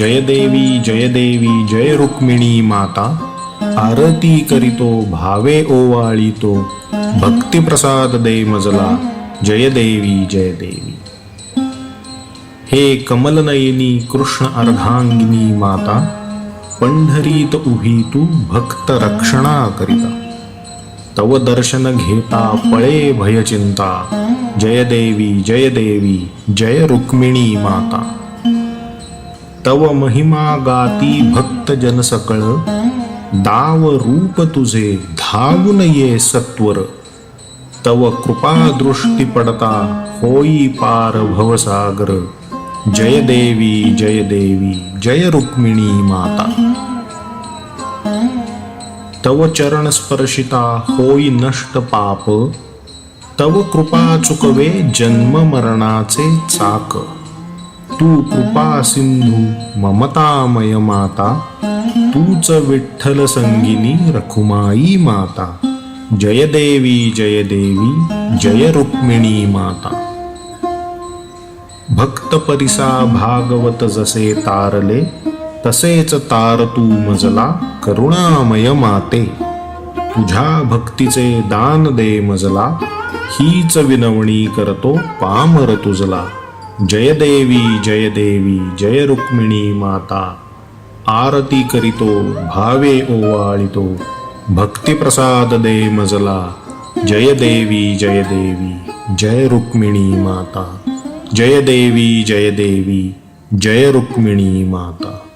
जयदेवी जयदेवी जय रुक्मिणी माता। आरती करितो भावे ओवाळीतो। भक्तिप्रसाद दे मजला जयदेवी जयदेवी हे कमलनयनी कृष्ण अर्धांगिनी माता पंढरीत उभी तू भक्त रक्षणा करिता। तव दर्शन घेता पळे भयचिंता। जय देवी जय देवी जय रुक्मिणी माता। तव महिमा गाती भक्त जन सकळ दाव रूप तुझे धावून ये सत्वर. तव कृपा दृष्टी पडता होई पार भवसागर. जय देवी जय देवी जय रुक्मिणी माता. तव चरण स्पर्शिता होई नष्ट पाप तव कृपा चुकवे जन्म मरणाचे चाक. तू कृपा सिंधू ममतामय माता. तूच विठ्ठल संगिनी रखुमाई माता. जयदेवी जयदेवी जय रुक्मिणी माता. भक्त परिसा भागवत जसे तारले तसेच तार तू मजला करुणामय माते. तुझ्या भक्तीचे दान दे मजला हीच विनवणी करतो पामर तुझला. जयदेवी जयदेवी जय रुक्मिणी माता आरती करितो भावे ओवाळितो भक्तिप्रसाद दे मजला जय देवी जय देवी जय रुक्मिणी माता जय देवी जय देवी जय रुक्मिणी माता।